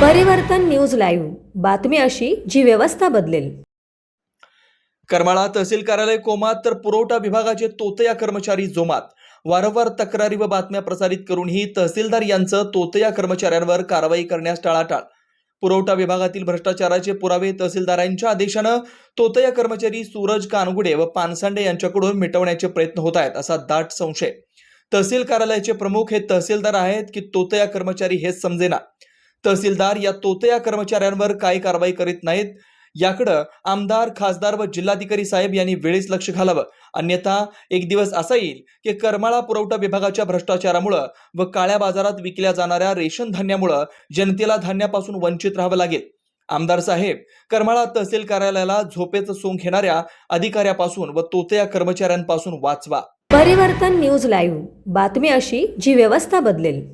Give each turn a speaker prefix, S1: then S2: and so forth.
S1: Live. बातमी अशी जी व्यवस्था बदलेल.
S2: करमाळा तहसील कार्यालय कोमात तर पुरवठा विभागाचे तोतया कर्मचारी जोमात. वारंवार तक्रारी व बातम्या प्रसारित करूनही तहसीलदार यांचं तोतया कर्मचाऱ्यांवर कारवाई करण्यास टाळाटाळ. पुरवठा विभागातील भ्रष्टाचाराचे पुरावे तहसीलदारांच्या आदेशानं तोतया कर्मचारी सूरज कानगुडे व पानसांडे यांच्याकडून मिटवण्याचे प्रयत्न होत आहेत असा दाट संशय. तहसील कार्यालयाचे प्रमुख हे तहसीलदार आहेत की तोतया कर्मचारी हेच समजेना. तहसीलदार या तोतया कर्मचाऱ्यांवर काय कारवाई करीत नाहीत. याकडं आमदार खासदार व जिल्हाधिकारी साहेब यांनी वेळीच लक्ष घालावं. अन्यथा एक दिवस असा येईल की करमाळा पुरवठा विभागाच्या भ्रष्टाचारामुळं व काळ्या बाजारात विकल्या जाणाऱ्या रेशन धान्यामुळं जनतेला धान्यापासून वंचित राहावं लागेल. आमदार साहेब करमाळा तहसील कार्यालयाला झोपेचं सोंग घेणाऱ्या अधिकाऱ्यापासून व तोतया कर्मचाऱ्यांपासून वाचवा.
S1: परिवर्तन न्यूज लाईव्ह. बातमी अशी जी व्यवस्था बदलेल.